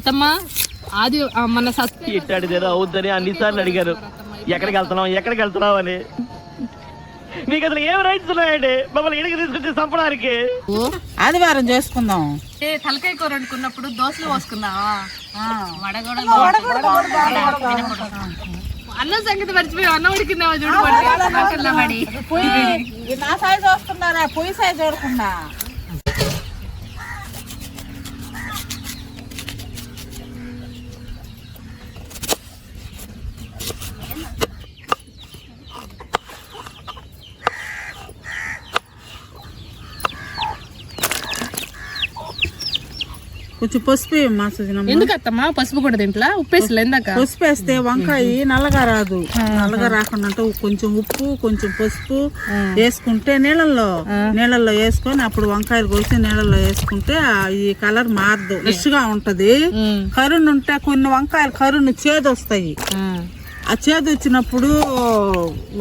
అత్తమ్మ ఆది మన ఇట్టాడిదేదో అవుద్దని అన్నిసార్లు అడిగారు. ఎక్కడికి వెళ్తున్నాం ఎక్కడికి వెళ్తున్నాం అని. మీకు అసలు ఏం రైట్స్ ఉన్నాయండి? మమ్మల్ని ఇడికి తీసుకొచ్చి చంపడానికి. ఆదివారం చేసుకుందాం. ఏ తలకాయ కూర వండుకున్నప్పుడు దోశలు కూడా అన్నం సంగతి మర్చిపోయి అన్నం ఉడికిందామా చూడబడి పొయ్యి నా సైజు వస్తున్నారా పొయ్యి సైజు చూడకుండా. కొంచెం పసుపు వేయమ్మా సుజనమ్మ ఎందుకు అత్తమ్మ పసుపు కూడా తింట్లా? ఉప్పేసలే ఎందాక? పసుపు వేస్తే వంకాయ నల్లగా రాదు. నల్లగా రాకుండా అంటే కొంచెం ఉప్పు కొంచెం పసుపు వేసుకుంటే నీళ్ళల్లో నీళ్ళల్లో వేసుకొని అప్పుడు వంకాయలు కోసి నీళ్ళల్లో వేసుకుంటే ఈ కలర్ మారదు. ఫ్రెష్గా ఉంటది. కరుణ్ ఉంటే కొన్ని వంకాయలు కరుణ్ చేదు వస్తాయి ఆ చేదు వచ్చినప్పుడు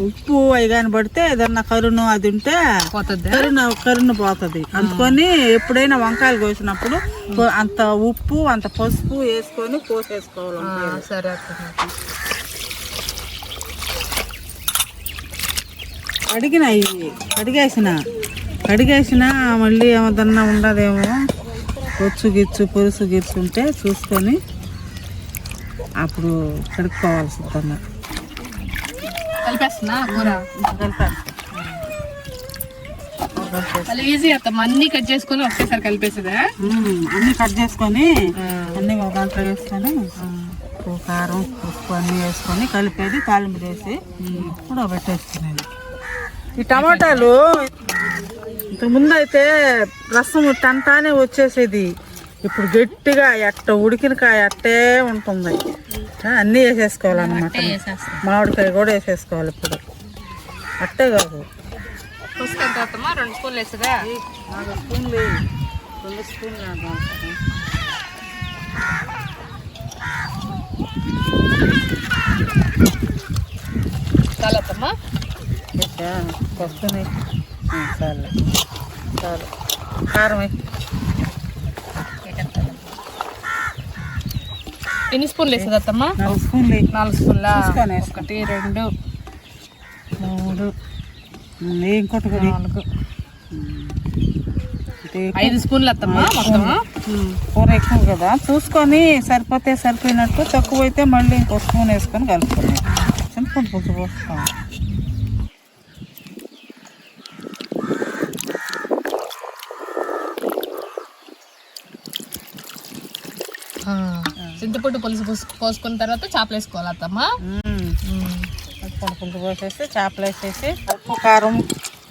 ఉప్పు అవి కానీ పడితే ఏదన్నా కరుణు అది ఉంటే పోతుంది కరుణ కరుణ పోతుంది. అందుకని ఎప్పుడైనా వంకాయలు కోసినప్పుడు అంత ఉప్పు అంత పసుపు వేసుకొని కోసేసుకోవాలి. సరే కడిగిన ఇవి కడిగేసిన. కడిగేసిన మళ్ళీ ఏమదన్నా ఉండదేమో ఒచ్చు గిచ్చు పులుసు గిచ్చు ఉంటే చూసుకొని అప్పుడు కడుక్కోవాలి శుద్ధంగా కలిపేస్తున్నా? కూర? కలిపేస్తా. ఈజీ అత్తమ్మ అన్ని కట్ చేసుకుని ఒకేసారి కలిపేసేదా? అన్నీ కట్ చేసుకొని అన్నీ ఒక దాంట్లో వేసుకొని ఉప్పు కారం ఉప్పు అన్నీ వేసుకొని కలిపేది తాలింపు వేసి ఇప్పుడు పెట్టేసుకునేది. ఈ టమాటాలు ఇంతకుముందు అయితే రసం టంటానే వచ్చేసేది. ఇప్పుడు గట్టిగా ఎట్ట ఉడికిన కాయ అట్టే ఉంటుంది. అన్నీ వేసేసుకోవాలన్నమాట. మామిడికాయ కూడా వేసేసుకోవాలి ఇప్పుడు. అట్టే కాదు. రెండు స్పూన్లు వేస్తుందా నాలుగు స్పూన్లు. రెండు స్పూన్లు వేద్దాం. చాలా అత్తమ్మ వేసా? వస్తున్నాయి చాలు. చాలు. కారం ఎన్ని స్పూన్లు వేస్తుంది అత్తమ్మ? నాలుగు స్పూన్లు. నాలుగు స్పూన్ల. ఒకటి రెండు మూడు ఇంకోటి. నాలుగు. ఐదు స్పూన్లు అత్తమ్మ మొత్తం కూర ఎక్కువ కదా. చూసుకొని సరిపోతే సరిపోయినట్టు తక్కువ అయితే మళ్ళీ ఇంకో స్పూన్ వేసుకొని కలుపుకొని చింతపండు పులుసు పోసుకోవాలి. చింతపండు పులుసు పోసు- పోసుకున్న తర్వాత చేపలు వేసుకోవాలి అత్తమ్మ. చింతపండు పులుసు పోసేసి చేపలు వేసేసి ఉప్పు కారం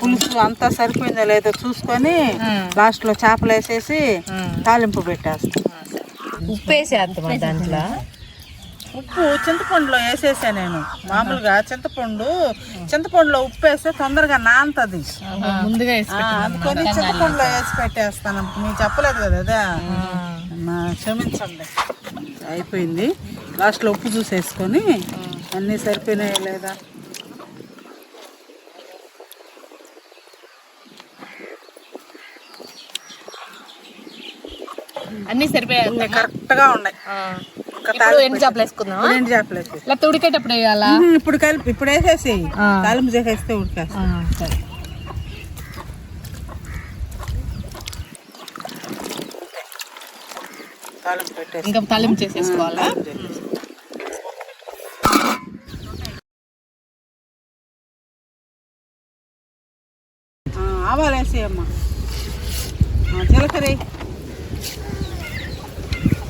పులుసు అంతా సరిపోయిందో లేదో చూసుకొని లాస్ట్లో చేపలు వేసేసి తాలింపు పెట్టేస్తాం. ఉప్పు వేసే అత్తమ్మ దాంట్లో. ఉప్పు చింతపండులో వేసేసా నేను. మామూలుగా చింతపండు చింతపండులో ఉప్పు వేస్తే తొందరగా నాంతది. ముందుగా అందుకని చింతపండులో వేసి పెట్టేస్తాను. మీకు చెప్పలేదు కదా క్షమించండి. అయిపోయింది. లాస్ట్లో ఉప్పు చూసేసుకొని అన్నీ సరిపోయినాయా లేదా? అన్ని సరిపోయాయి ఇంకా కరెక్ట్గా ఉన్నాయి చేపలు వేసుకుందాం చేపలు వేసేసి లేకపోతే ఉడికేటప్పుడు వేయాలా? ఇప్పుడు కలిపి ఇప్పుడు వేసేసి తాలింపు చేసేస్తే ఉడికేస్తా సరే తాలింపు పెట్టేసి ఇంకా తాలింపు చేసేసుకోవాలా? ఆ, ఆవాలు వేసేయమ్మా. ఆ, జీలకర్ర.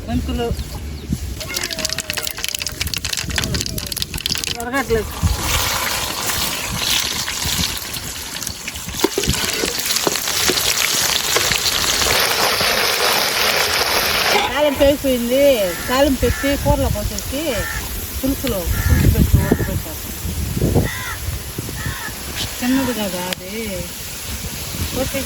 మెంతులు. ఎరగట్లేదు తాలింపు అయిపోయింది తాలింపు పెట్టి కూరలో పోసేసి పులుసులో పులుసు పెట్టి ఉడకబెట్టాలి చిన్నది కదా అది. ఓకే.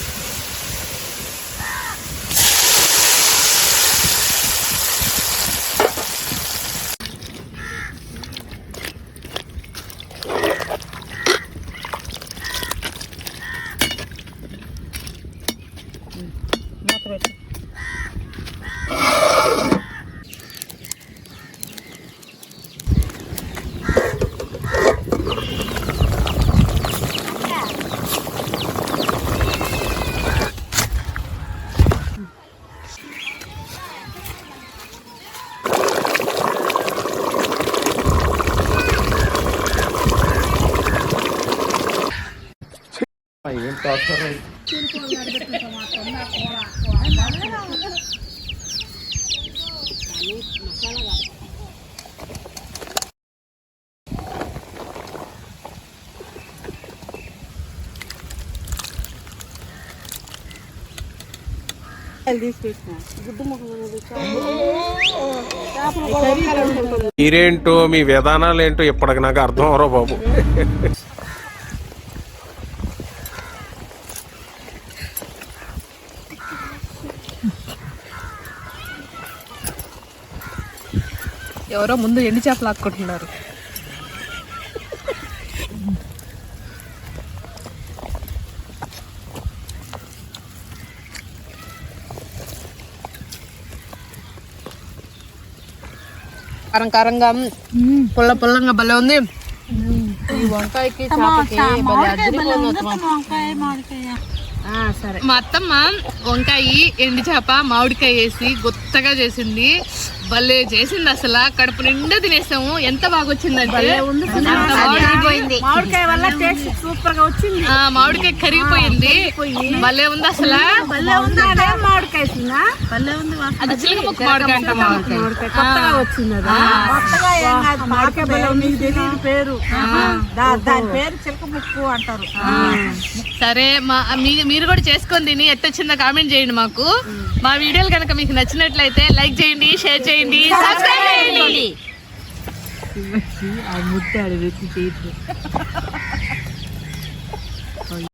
మూత ఏం టార్చర్ మీరేంటో మీ విధానాలు ఏంటో ఇప్పటికి నాకు అర్థం అవరో బాబు. ఎవరో ముందు ఎండి చేపలు ఆక్కుంటున్నారు? కారం కారంగా పుల్ల పుల్లంగా భలే ఉంది. ఈ వంకాయకి చేపకి భలే అదిరిపోయింది అత్తమ్మ. వంకాయ మామిడికాయ. సరే. మా అత్తమ్మ వంకాయ ఎండి చేప మామిడికాయ వేసి గొత్తగా చేసింది. భలే చేసింది అసలు. కడుపు నిండా తినేసాము. ఎంత బాగా వచ్చిందంటే అంత బాగుంది. మామిడికాయ వల్ల టేస్ట్ సూపర్గా వచ్చింది మామిడికాయ కరిగిపోయింది. భలే ఉంది అసలు. భలే ఉంది. అదే మామిడికాయ తిన్నా భలే ఉంది అది చిలక ముక్క మామిడికాయ అంట మామిడికాయ. కొత్తగా వచ్చింది అది. కొత్తగా ఏం కాదు మామిడికాయ భలే ఉంది ఇది పేరు. దా- దాని పేరు చిలక ముక్కు అంటారు. సరే మా మీ- మీరు కూడా చేసుకొని తిని ఎట్టొచ్చిందో కామెంట్ చేయండి మాకు. మా వీడియోలు కనుక మీకు నచ్చినట్లయితే లైక్ చేయండి షేర్ చేయండి సబ్స్క్రైబ్ చేయండి. ఆ ముద్ద అడిగి